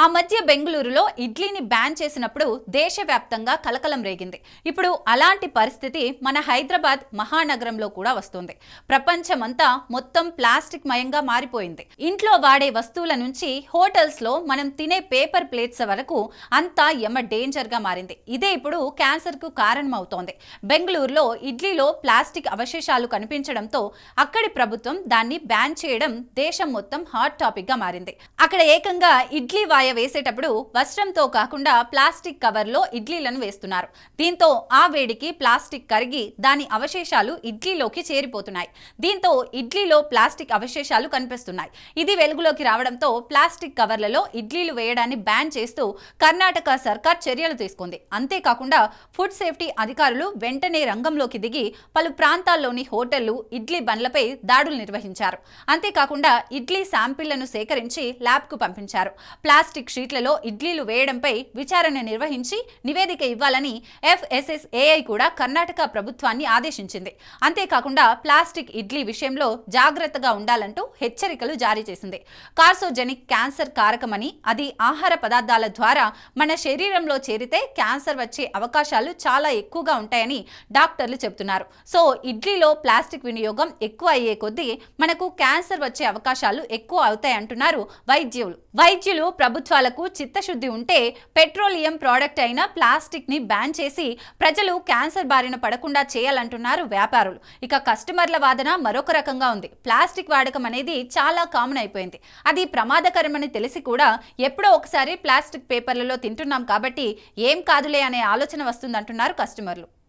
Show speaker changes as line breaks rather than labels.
ఆ మధ్య బెంగళూరులో ఇడ్లీని బ్యాన్ చేసినప్పుడు దేశవ్యాప్తంగా కలకలం రేగింది. ఇప్పుడు అలాంటి పరిస్థితి మన హైదరాబాద్ మహానగరంలో కూడా వస్తుంది. ప్రపంచమంతా మొత్తం ప్లాస్టిక్ మయంగా మారిపోయింది. ఇంట్లో వాడే వస్తువుల నుంచి హోటల్స్లో మనం తినే పేపర్ ప్లేట్స్ వరకు అంతా ఎమ డేంజర్గా మారింది. ఇదే ఇప్పుడు క్యాన్సర్కు కారణమవుతోంది. బెంగళూరులో ఇడ్లీలో ప్లాస్టిక్ అవశేషాలు కనిపించడంతో అక్కడి ప్రభుత్వం దాన్ని బ్యాన్ చేయడం దేశం మొత్తం హాట్ టాపిక్గా మారింది. అక్కడ ఏకంగా ఇడ్లీ వాయ వేసేటప్పుడు వస్త్రంతో కాకుండా ప్లాస్టిక్ కవర్లో ఇడ్లీలను వేస్తున్నారు. దీంతో ఆ వేడికి ప్లాస్టిక్ కరిగి దాని అవశేషాలు ఇడ్లీలోకి చేరిపోతున్నాయి. దీంతో ఇడ్లీలో ప్లాస్టిక్ అవశేషాలు కనిపిస్తున్నాయి. ఇది వెలుగులోకి రావడంతో ప్లాస్టిక్ కవర్లలో ఇడ్లీలు వేయడాన్ని బ్యాన్ చేస్తూ కర్ణాటక సర్కార్ చర్యలు తీసుకుంది. అంతేకాకుండా ఫుడ్ సేఫ్టీ అధికారులు వెంటనే రంగంలోకి దిగి పలు ప్రాంతాల్లోని హోటళ్ళు ఇడ్లీ బండ్లపై దాడులు నిర్వహించారు. అంతేకాకుండా ఇడ్లీ శాంపిళ్ళను సేకరించి ల్యాబ్కు పంపించారు. ప్లాస్టిక్ షీట్లలో ఇడ్లీలు వేయడంపై విచారణ నిర్వహించి నివేదిక ఇవ్వాలని ఎఫ్ఎస్ఎస్ఏఐ కూడా కర్ణాటక ప్రభుత్వాన్ని ఆదేశించింది. అంతేకాకుండా ప్లాస్టిక్ ఇడ్లీ విషయంలో జాగ్రత్తగా ఉండాలంటూ హెచ్చరికలు జారీ చేసింది. కార్సోజెనిక్ క్యాన్సర్ కారకమని అది ఆహార పదార్థాల ద్వారా మన శరీరంలో చేరితే క్యాన్సర్ వచ్చే అవకాశాలు చాలా ఎక్కువగా ఉంటాయని డాక్టర్లు చెబుతున్నారు. సో ఇడ్లీలో ప్లాస్టిక్ వినియోగం ఎక్కువ అయ్యే కొద్దీ మనకు క్యాన్సర్ వచ్చే అవకాశాలు ఎక్కువ అవుతాయి అంటున్నారు వైద్యులు వైద్యులు ప్రభుత్వాలకు చిత్తశుద్ధి ఉంటే పెట్రోలియం ప్రోడక్ట్ అయిన ప్లాస్టిక్ని బ్యాన్ చేసి ప్రజలు క్యాన్సర్ బారిన పడకుండా చేయాలంటున్నారు వ్యాపారులు. ఇక కస్టమర్ల వాదన మరొక రకంగా ఉంది. ప్లాస్టిక్ వాడకం అనేది చాలా కామన్ అయిపోయింది. అది ప్రమాదకరమని తెలిసి కూడా ఎప్పుడో ఒకసారి ప్లాస్టిక్ పేపర్లలో తింటున్నాం కాబట్టి ఏం కాదులే అనే ఆలోచన వస్తుందంటున్నారు కస్టమర్లు.